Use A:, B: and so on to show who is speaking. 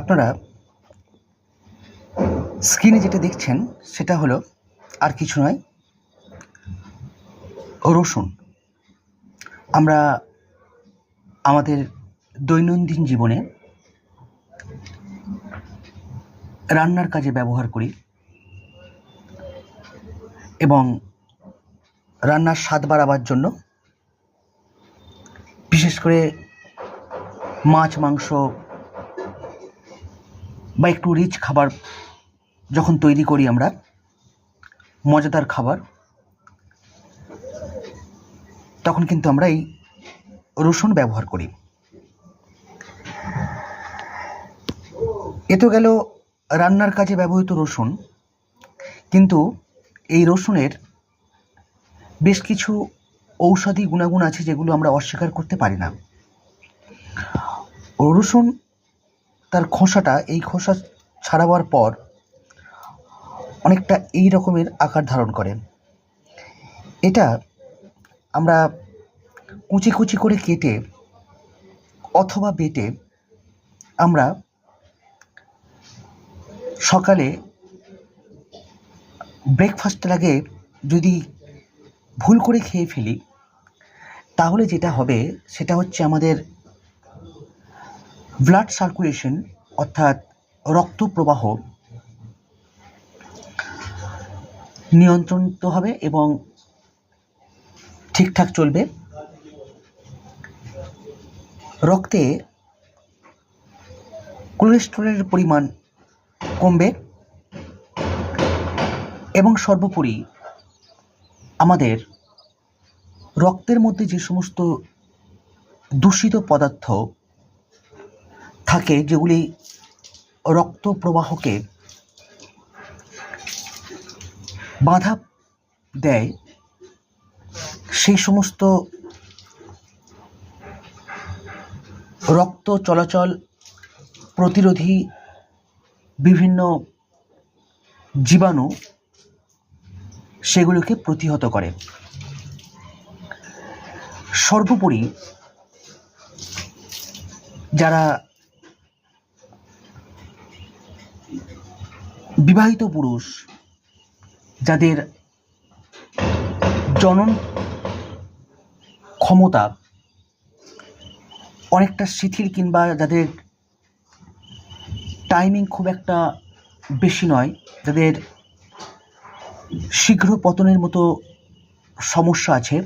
A: আপনারা স্ক্রিনে যেটা দেখছেন, সেটা হলো আর কিছু নয়, রসুন। আমরা আমাদের দৈনন্দিন জীবনে রান্নার কাজে ব্যবহার করি এবং রান্নার স্বাদ বাড়াবার জন্য, বিশেষ করে মাছ, মাংস বা একটু রিচ খাবার যখন তৈরি করি আমরা, মজাদার খাবার, তখন কিন্তু আমরা এই রসুন ব্যবহার করি। এ তো গেল রান্নার কাজে ব্যবহৃত রসুন, কিন্তু এই রসুনের বেশ কিছু ঔষধি গুণাগুণ আছে যেগুলো আমরা অস্বীকার করতে পারি না। রসুন তার খোসাটা, এই খোসা ছাড়াবার পর অনেকটা এই রকমের আকার ধারণ করে। এটা আমরা কুচি কুচি করে কেটে অথবা বেটে আমরা সকালে ব্রেকফাস্টের আগে যদি ভুল করে খেয়ে ফেলি, তাহলে যেটা হবে সেটা হচ্ছে আমাদের ব্লাড সার্কুলেশন অর্থাৎ রক্ত প্রবাহ নিয়ন্ত্রিত হবে এবং ঠিকঠাক চলবে। রক্তে কোলেস্টেরলের পরিমাণ কমবে এবং সর্বোপরি আমাদের রক্তের মধ্যে যে সমস্ত দূষিত পদার্থ থাকে যেগুলি রক্ত প্রবাহকে বাধা দেয় সেই সমস্ত রক্ত চলাচল প্রতিরোধী বিভিন্ন জীবাণু সেগুলোকে প্রতিহত করে। সর্বোপরি যারা বিবাহিত পুরুষ যাদের জনন ক্ষমতা অনেকটা শিথিল কিংবা যাদের টাইমিং খুব একটা বেশি নয়, যাদের শীঘ্র পতনের মতো সমস্যা আছে